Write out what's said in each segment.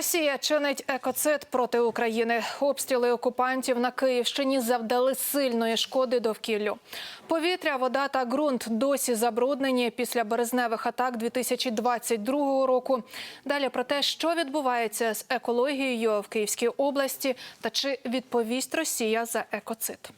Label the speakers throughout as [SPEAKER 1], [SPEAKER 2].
[SPEAKER 1] Росія чинить екоцид проти України. Обстріли окупантів на Київщині завдали сильної шкоди довкіллю. Повітря, вода та ґрунт досі забруднені після березневих атак 2022 року. Далі про те, що відбувається з екологією в Київській області та чи відповість Росія за екоцид.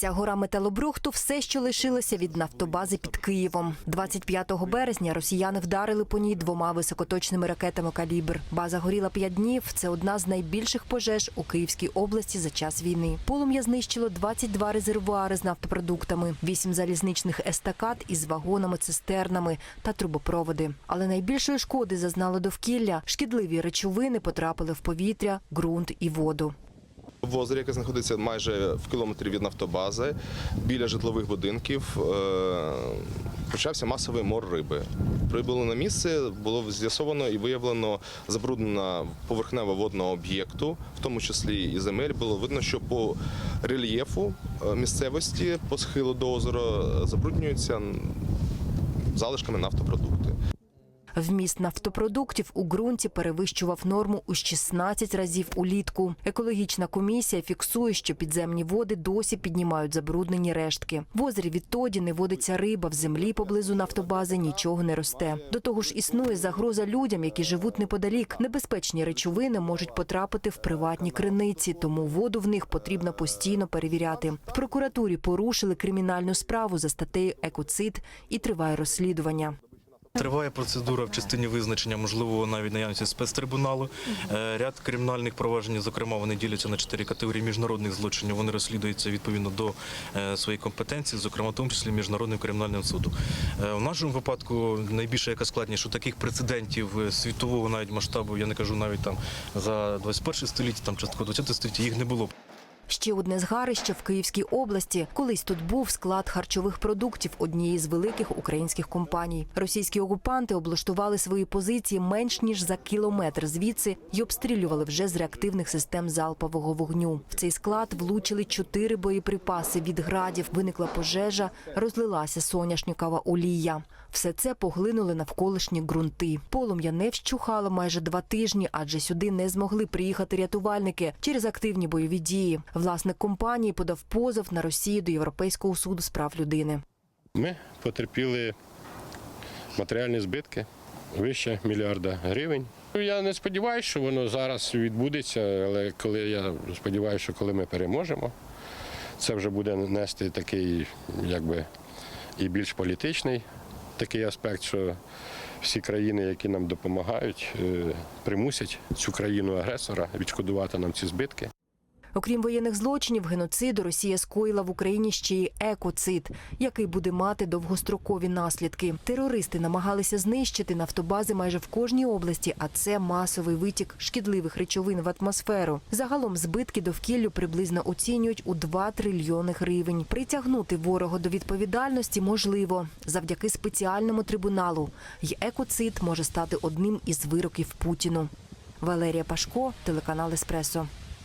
[SPEAKER 2] Ця гора металобрухту все, що лишилося від нафтобази під Києвом. 25 березня росіяни вдарили по ній двома високоточними ракетами «Калібр». База горіла п'ять днів. Це одна з найбільших пожеж у Київській області за час війни. Полум'я знищило 22 резервуари з нафтопродуктами, 8 залізничних естакад із вагонами, цистернами та трубопроводи. Але найбільшої шкоди зазнало довкілля. Шкідливі речовини потрапили в повітря, ґрунт і воду.
[SPEAKER 3] В озері, яке знаходиться майже в кілометрі від нафтобази, біля житлових будинків, е, почався масовий мор риби. Прибули на місце, було з'ясовано і виявлено забруднена поверхнева водного об'єкту, в тому числі і земель. Було видно, що по рельєфу е, місцевості, по схилу до озера забруднюються залишками нафтопродукти.
[SPEAKER 2] Вміст нафтопродуктів у ґрунті перевищував норму у 16 разів улітку. Екологічна комісія фіксує, що підземні води досі піднімають забруднені рештки. В озері відтоді не водиться риба, в землі поблизу нафтобази нічого не росте. До того ж, існує загроза людям, які живуть неподалік. Небезпечні речовини можуть потрапити в приватні криниці, тому воду в них потрібно постійно перевіряти. В прокуратурі порушили кримінальну справу за статтею екоцид і триває розслідування.
[SPEAKER 4] Триває процедура в частині визначення, можливо, навіть наявності спецтрибуналу. Е, Ряд кримінальних проваджень, зокрема, вони діляться на чотири категорії міжнародних злочинів. Вони розслідуються відповідно до е, своєї компетенції, зокрема, в тому числі міжнародним кримінальним судом. Е, В нашому випадку найбільше яка що таких прецедентів е, світового навіть масштабу, я не кажу навіть там за 21 століття, там частково 20 століття, їх не було.
[SPEAKER 2] Ще одне згарище в Київській області. Колись тут був склад харчових продуктів однієї з великих українських компаній. Російські окупанти облаштували свої позиції менш ніж за кілометр звідси і обстрілювали вже з реактивних систем залпового вогню. В цей склад влучили чотири боєприпаси від градів. Виникла пожежа, розлилася соняшникова олія. Все це поглинули навколишні ґрунти. Полум'я не вщухало майже два тижні, адже сюди не змогли приїхати рятувальники через активні бойові дії. Власник компанії подав позов на Росію до Європейського суду з прав людини.
[SPEAKER 5] Ми потерпіли матеріальні збитки вище мільярда гривень. Я не сподіваюся, що воно зараз відбудеться, але коли я сподіваюся, що коли ми переможемо, це вже буде нести такий, якби і більш політичний такий аспект, що всі країни, які нам допомагають, е, примусять цю країну-агресора відшкодувати нам ці збитки.
[SPEAKER 2] Окрім воєнних злочинів, геноциду Росія скоїла в Україні ще й екоцид, який буде мати довгострокові наслідки. Терористи намагалися знищити нафтобази майже в кожній області, а це масовий витік шкідливих речовин в атмосферу. Загалом збитки довкіллю приблизно оцінюють у 2 трильйони гривень. Притягнути ворога до відповідальності можливо завдяки спеціальному трибуналу. І екоцид може стати одним із вироків Путіну. Валерія Пашко, телеканал Еспресо.